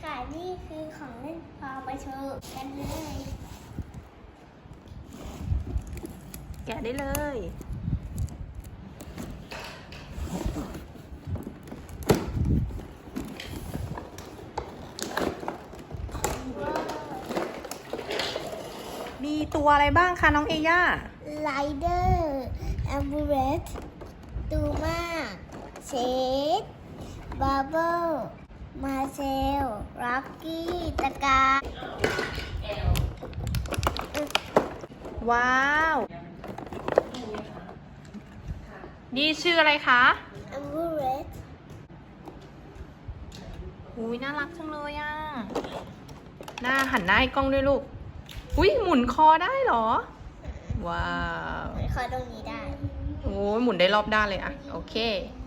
ค่ะ นี่คือของเล่นพอไปโชว์กันเลย แกะได้เลยมีตัวอะไรบ้างคะน้องเอย่าไลเดอร์แอมบูเรสตูมาเชดบาร์เบิล มาเซลร็อกกี้ตะกาว้าว นี่ชื่ออะไรคะแอมบูเรสอุ้ยน่ารักจังเลยอะ หน้าหันหน้าให้กล้องด้วยลูก อุ้ยหมุนคอได้เหรอ ว้าวเหมือนคอตรงนี้ได้ โอ้ยหมุนได้รอบด้านเลยอะ โอเคนี่นะคะ